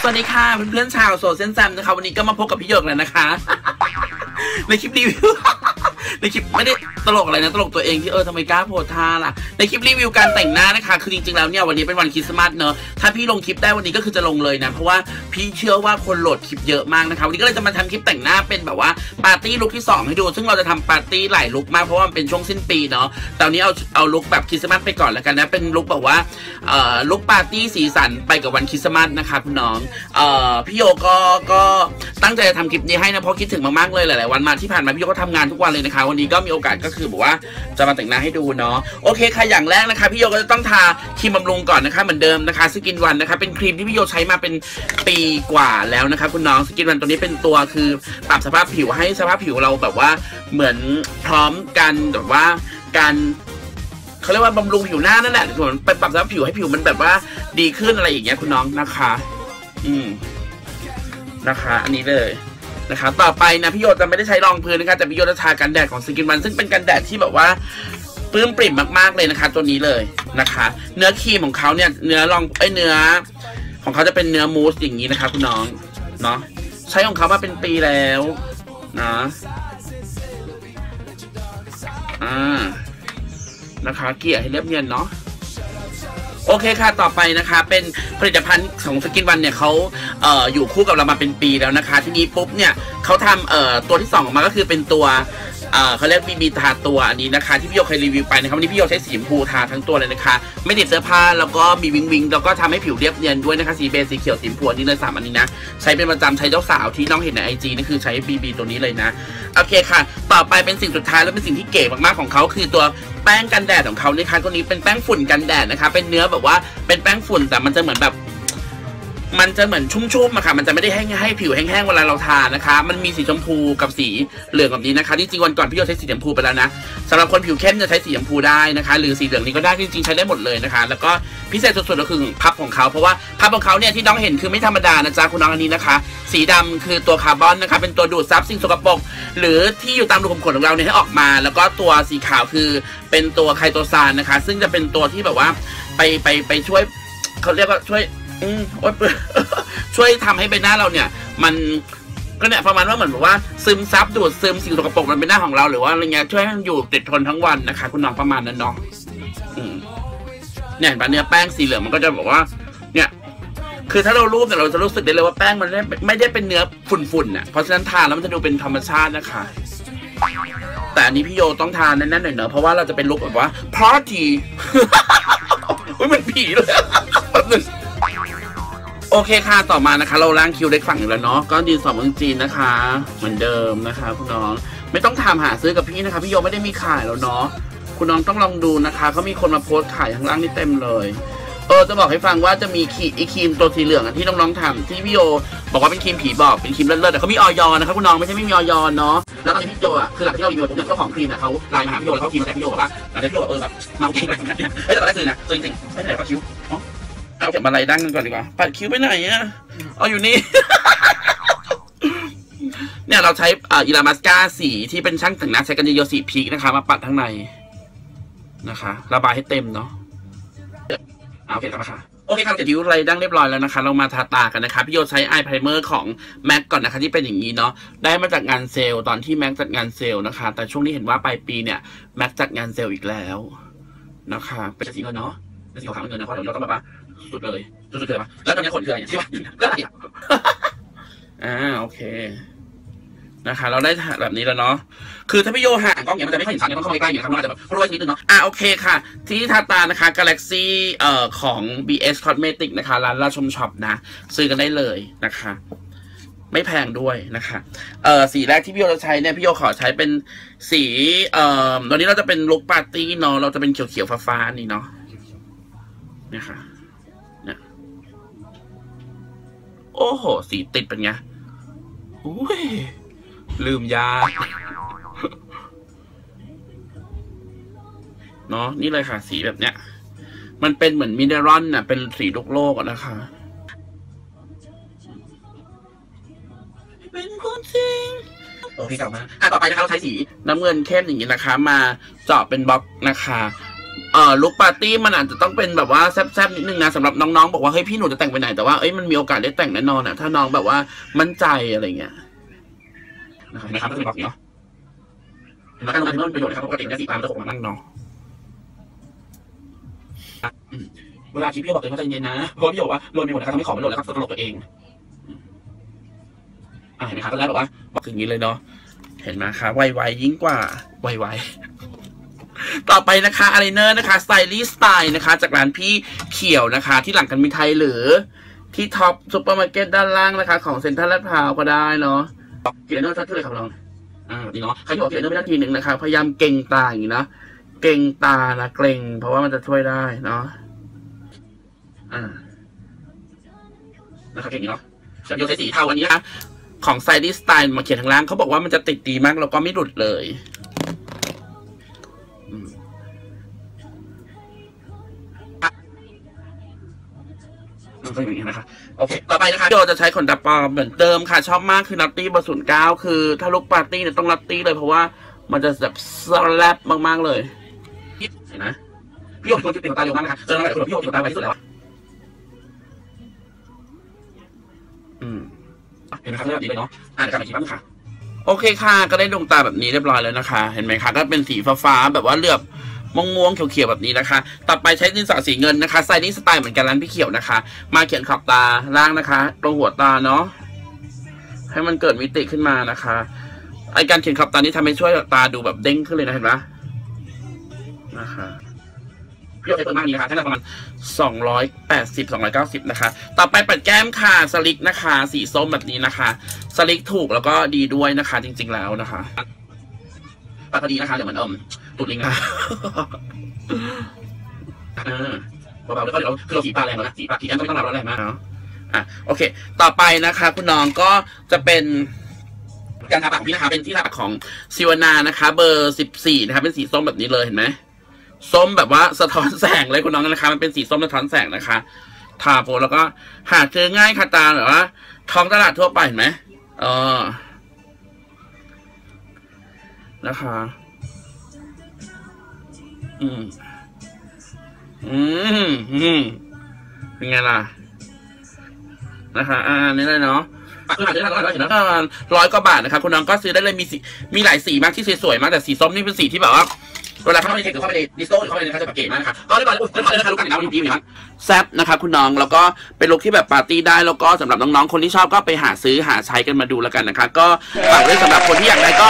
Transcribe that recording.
สวัสดีค่ะเพื่อนๆชาวโซเชียลแซมนะคะ วันนี้ก็มาพบกับพี่หยกแล้วนะคะ ในคลิปรีวิว ในคลิปไม่ได้ตลกอะไรนะตลกตัวเองที่เออทำไมกล้าโพสท่าล่ะในคลิปรีวิวการแต่งหน้านะคะ คือจริงๆแล้วเนี่ยวันนี้เป็นวันคริสต์มาสเนอะถ้าพี่ลงคลิปได้วันนี้ก็คือจะลงเลยนะ เพราะว่าพี่เชื่อว่าคนโหลดคลิปเยอะมากนะคะวันนี้ก็เลยจะมาทำคลิปแต่งหน้าเป็นแบบว่าปาร์ตี้ลุคที่ 2 ให้ดู ซึ่งเราจะทำปาร์ตี้หลายลุคมากเพราะว่ามันเป็นช่วงสิ้นปีเนาะต่วันนี้เอาเอาลุคแบบคริสต์มาสไปก่อนแล้วกันนะเป็นลุคแบบว่าเอ่อลุคปาร์ตี้สีสันไปกับวันคริสต์มาสนะคะคุณน้องเอ่อพี่โยก็ก็ตั้งใจจะทำคลิปนี้ให้นะเพราะคิดถึงมากๆเลยหลายๆวันมาที่ผ่านมาพี่โยก็ทำงานทุกวันเลยนะคะ วันนี้ก็มีโอกาสก็คือแบบว่าจะมาแต่งหน้าให้ดูเนาะโอเคค่ะอย่างแรกนะคะพี่โยก็จะต้องทาครีมบำรุงก่อนนะคะ เหมือนเดิมนะคะสกินวันนะคะเป็นครีมที่พี่โยใช้มาเป็นปีกว่าแล้วนะคะคุณน้องสกินวันตัวนี้เป็นตัวคือปรับสภาพผิวให้สภาพผิวเราแบบว่าเหมือนพร้อมกันแบบว่าการเขาเรียกว่าบำรุงผิวหน้านั่นแหละเหมือนไปปรับสภาพผิวให้ผิวมันแบบว่าดีขึ้นอะไรอย่างเงี้ยคุณน้องนะคะ อืมนะคะ อันนี้เลย นะคะต่อไปนะพี่โยจะไม่ได้ใช้รองพื้นนะคะแต่พี่โยจะทากันแดดของสกินวันซึ่งเป็นกันแดดที่แบบว่าปลื้มปริ่มมากๆเลยนะคะ ตัวนี้เลยนะคะ เนื้อครีมของเขาเนี่ยเนื้อรองไอยเนื้อ ของเขาจะเป็นเนื้อมูสอย่างนี้นะคะ คุณน้องเนาะใช้ของเขามาเป็นปีแล้วนะอ่านะคะ เกลี่ยให้เรียบเนียนเนาะ โอเคค่ะ ต่อไปนะคะ เป็นผลิตภัณฑ์ของสกินวันเนี่ยเขาเอ่ออยู่คู่กับเรามาเป็นปีแล้วนะคะ ทีนี้ปุ๊บเนี่ยเขาทำเอ่อตัวที่สองออกมาก็คือเป็นตัว เอ่อเขาเรียกบีบีทาตัวอันนี้นะคะ ที่พี่โยเคยรีวิวไปนะครับวันนี้พี่โยใช้สีชมพูทาทั้งตัวเลยนะคะ ไม่ติดเสื้อผ้าแล้วก็มีวิงวิงแล้วก็ทำให้ผิวเรียบเนียนด้วยนะคะสีเบจสีเขียวสีชมพูอันนี้เลยสามอันนี้นะ ใช้เป็นประจำใช้เจ้าสาวที่น้องเห็นในไอจีนี่คือใช้บีบีตัวนี้เลยนะโอเคค่ะ ต่อไปเป็นสิ่งสุดท้ายแล้วเป็นสิ่งที่เก๋มากๆของเขาคือตัวแป้งกันแดดของเขานี่ยค่ะตัวนี้เป็นแป้งฝุ่นกันแดดนะคะ เป็นเนื้อแบบว่าเป็นแป้งฝุ่นแต่มันจะเหมือนแบบ มันจะเหมือนชุ่มๆอะค่ะ มันจะไม่ได้ให้ให้ผิวแห้งๆเวลาเราทานะคะ มันมีสีชมพูกับสีเหลืองแบบนี้นะคะที่จริงวันก่อนพี่โยใช้สีชมพูไปแล้วนะสำหรับคนผิวเข้มจะใช้สีชมพูได้นะคะ หรือสีเหลืองนี้ก็ได้จริงๆใช้ได้หมดเลยนะคะ แล้วก็พิเศษสุดๆก็คือพับของเขาเพราะว่าพับของเขาเนี่ยที่น้องเห็นคือไม่ธรรมดานะจ๊ะคุณน้องอันนี้นะคะ สีดำคือตัวคาร์บอนนะคะ เป็นตัวดูดซับสิ่งสกปรกหรือที่อยู่ตามรูขุมขนของเราเนี่ยให้ออกมา แล้วก็ตัวสีขาวคือเป็นตัวไคโตซานนะคะ ซึ่งจะเป็นตัวที่แบบว่าไปไปไปช่วยเขาเรียกว่าช่วย อืมโอ๊ยเปื่อช่วยทำให้ใบหน้าเราเนี่ย มันก็เนี่ยประมาณว่าเหมือนแบบว่าซึมซับดูดซึมสิ่งสกปรกมันเป็นหน้าของเราหรือว่าอะไรเงี้ยช่วยให้มันอยู่ติดทนทั้งวันนะคะ คุณน้องประมาณนั้นเนาะเนี่ยเห็นปะเนื้อแป้งสีเหลืองมันก็จะบอกว่า เนี่ย คือถ้าเรารูปเนี่ยเราจะรู้สึกได้เลยว่าแป้งมันไม่ได้เป็นเนื้อฝุ่นๆน่ะเพราะฉะนั้นทานแล้วมันจะดูเป็นธรรมชาตินะคะแต่อันนี้พี่โยต้องทานแน่นๆหน่อยเนอะเพราะว่าเราจะเป็นลุคแบบว่าพาร์ตี้อุ้ยมันผีเลยแป๊บนึง โอเคค่ะ ต่อมานะคะ เราล้างคิวเล็กฝั่งอยู่แล้วเนาะ ก็ดินสอเมืองจีนนะคะ เหมือนเดิมนะคะคุณน้อง ไม่ต้องถามหาซื้อกับพี่นะคะ พี่โยไม่ได้มีขายแล้วเนาะ คุณน้องต้องลองดูนะคะเขามีคนมาโพสต์ขายข้างล่างนี่เต็มเลย เออ จะบอกให้ฟังว่าจะมีครีไอครีมตัวสีเหลืองที่น้องๆทำที่พี่โยบอกว่าเป็นครีมผีบอก เป็นครีมเลิศๆแต่เขามีออยอนะครับคุณน้องไม่ใช่ไม่มีออยอเนาะ แล้วตอนนี้พี่โยอะคือหลังที่เรารีวิวเนี่ยเจ้าของครีมอะเขาไลน์มาหาพี่โยแล้วเขาครีมแต่พี่โยบอกว่าหลังจากพี่โยบอกเออแบบเมาครีมอะไรแบบเนี้เฮ้ยแต่ตอนแรกคือนะจริงๆไม่ได้ปัดคิ้วอ๋อ เอาเก็บมาไล่ดั้งกันก่อนดีกว่า ปัดคิ้วไปไหนอะเอาอยู่นี่ เนี่ยเราใช้อ่าอิลามัสกาสีที่เป็นช่างแต่งหน้าใช้กันเยอะๆสีพีกนะคะ มาปัดข้างในนะคะ ระบายให้เต็มเนาะเอาโอเคครับค่ะโอเคครับเดี๋ยวดิวไรดั้งเรียบร้อยแล้วนะคะ เรามาทาตากันนะคะ พี่โยใช้ไอไพรเมอร์ของ MAC ก่อนนะคะ ที่เป็นอย่างนี้เนาะได้มาจากงานเซลล์ตอนที่ MAC จัดงานเซลล์นะคะ แต่ช่วงนี้เห็นว่าปลายปีเนี่ย MAC จัดงานเซลล์อีกแล้วนะคะ เป็นสีเงินเนาะเป็นสีขาวๆเงินนะเพราะเดี๋ยวเราต้องแบบว่า สุดเลยสุดๆเลยปะแล้วตอนนี้ขนคืออะไรอย่างที่ว่าก็อะไรอะอ่าโอเคนะคะเราได้แบบนี้แล้วเนาะคือถ้าพี่โยห่างกล้องเนี่ยมันจะไม่ค่อยเห็นชัดเนี่ยต้องเข้าไปใกล้ๆเนี่ครับมันอาจจะแบบโปรยนิดนึงเนาะอะโอเคค่ะ ที่ทาตานะคะ Galaxy เอ่อของ BS Cosmetic นะคะ ร้านราชมช็อปนะ ซื้อกันได้เลยนะคะ ไม่แพงด้วยนะคะเอ่อสีแรกที่พี่โยจะใช้เนี่ยพี่โยขอใช้เป็นสีเอ่อตอนนี้เราจะเป็นลุคปาร์ตี้เนาะเราจะเป็นเขียวๆฟ้าๆนี่เนาะนี่ค่ะ โอ้โห สีติดเป็นไงอุ้ย ลืมยา เนาะนี่เลยค่ะ สีแบบเนี้ย มันเป็นเหมือนมินเนอรอนน่ะ เป็นสีโลกโลกอะนะคะเป็นคนจริงโอเคกลับมาอะต่อไปนะคะเราใช้สีน้ำเงินเข้มอย่างนี้นะคะ มาเจาะเป็นบล็อกนะคะ เอ่อลุคปาร์ตี้มันอาจจะต้องเป็นแบบว่าแซบๆนิดนึงนะสำหรับน้องๆบอกว่าเฮ้ยพี่หนูจะแต่งไปไหนแต่ว่าเอ้ยมันมีโอกาสได้แต่งแน่นอนอะถ้าน้องแบบว่ามั่นใจอะไรเงี้ยนะครับนะครับก็จะเป็นแบบนี้เนาะเห็นไหมการลงทุนมันประโยชน์นะครับปกติเนี่ยสีฟ้ามันจะหกมานั่งเนาะอืมเวลาคิดพี่บอกตัวเองว่าใจเย็นนะเพราะพี่บอกว่าโรยไปหมดนะครับทำให้ของมันหล่นแล้วครับตลกตัวเองอืมอ่าเห็นไหมครับก็แล้วแบบว่าบอกอย่างนี้เลยเนาะเห็นไหมคะไวๆยิ่งกว่าไวๆ ต่อไปนะคะอะไรเนอร์นะคะสไตลี่สไตล์นะคะ จากร้านพี่เขียวนะคะ ที่หลังกันมีไทยหรือ ที่ท็อปซุปเปอร์มาร์เก็ตด้านล่างนะคะ ของเซ็นทรัลลาดพร้าวก็ได้เนาะเขียนเนอร์ชัดขึ้นเลยครับลองอ่าดีเนาะใครที่บอกเขียนเนอร์ไม่ได้ทีหนึ่งนะคะ พยายามเก่งตาอย่างนี้นะเก่งตานะเกรงเพราะว่ามันจะช่วยได้เนาะอ่านะครับเก่งอย่างเนาะจากโยเซสีเทาวันนี้นะคะของไซดีสไตล์มาเขียนทางล่างเขาบอกว่ามันจะติดดีมากแล้วก็ไม่หลุดเลย ก็อย่างนี้นะคะโอเค ต่อไปนะคะโดจะใช้ขนตาปลอมเหมือนเดิมค่ะ ชอบมากคือนัตตี้เบอร์ศูนย์เก้าคือ ถ้าลุกปาร์ตี้เนี่ยต้องนัตตี้เลยเพราะว่ามันจะแบบสแลบมาก ๆ เลยเห็นไหมพี่โยมเป็นคนที่เป็นคนตาเร็วมากนะคะเจอหลายคนบอกพี่โยมเป็นคนตาไวที่สุดแล้วอะอืมเห็นไหมครับเรื่องนี้เลยเนาะอ่านการอีกทีบ้างค่ะ โอเคค่ะก็ได้ดวงตาแบบนี้เรียบร้อยแล้วนะคะ เห็นไหมคะก็เป็นสีฟ้าๆแบบว่าเหลือบม่วงๆเขียวๆแบบนี้นะคะ ต่อไปใช้ดินสอสีเงินนะคะไซนิ่สไตล์เหมือนกันร้านพี่เขียวนะคะ มาเขียนขอบตาล่างนะคะ ตรงหัวตาเนาะให้มันเกิดมิติขึ้นมานะคะไอการเขียนขอบตานี้ทำให้ช่วยตาดูแบบเด้งขึ้นเลยนะเห็นไหมนะคะ พี่โยใช้เปิดมากนี้นะคะใช้ประมาณสองร้อยแปดสิบสองร้อยเก้าสิบนะคะ ต่อไปปัดแก้มค่ะสลิกนะคะ สีส้มแบบนี้นะคะสลิกถูกแล้วก็ดีด้วยนะคะ จริง ๆแล้วนะคะปัดพอดีนะคะเดี๋ยวมันเอิ่มตุดลิงนะเออเบาๆแล้วก็เดี๋ยวเราคือเราสีปลาแรงแล้วนะสีปลาทีแอนก็ไม่ต้องรับแล้วแรงมากเนาะอะโอเค ต่อไปนะคะ คุณน้องก็จะเป็นการทาปากของพี่นะคะเป็นที่ทาปากของซิวานานะคะ เบอร์สิบสี่นะคะเป็นสีส้มแบบนี้เลยเห็นไหม ส้มแบบว่าสะท้อนแสงเลยคุณน้องนะคะ มันเป็นสีส้มสะท้อนแสงนะคะทาโปแล้วก็ หาเจอง่ายค่ะตาแบบว่าท้องตลาดทั่วไปเห็นไหมเออนะคะ อืม อืม อืม เป็นไงล่ะ นะคะ อ่านี่เลยเนาะปักขึ้นมาได้ร้อยเห็นแล้วร้อยกว่าบาทนะคะคุณน้องก็ซื้อได้เลยมีสีมีหลายสีมากที่สวยๆมากแต่สีส้มนี่เป็นสีที่แบบว่า เวลาเข้าไปในเทคหรือเข้าไปในดิสโก้หรือเข้าไปในนะคะจะแบบเก๋มากนะครับก็เรียบร้อยอุ้ยเรียบร้อยเลยนะคะลูกกันอีกแล้วดีๆมั้แซบนะครับคุณน้องแล้วก็เป็นลุคที่แบบปาร์ตี้ได้แล้วก็สำหรับน้องๆคนที่ชอบก็ไปหาซื้อหาใช้กันมาดูแล้วกันนะครับก็ฝากไว้สำหรับคนที่อยากได้ก็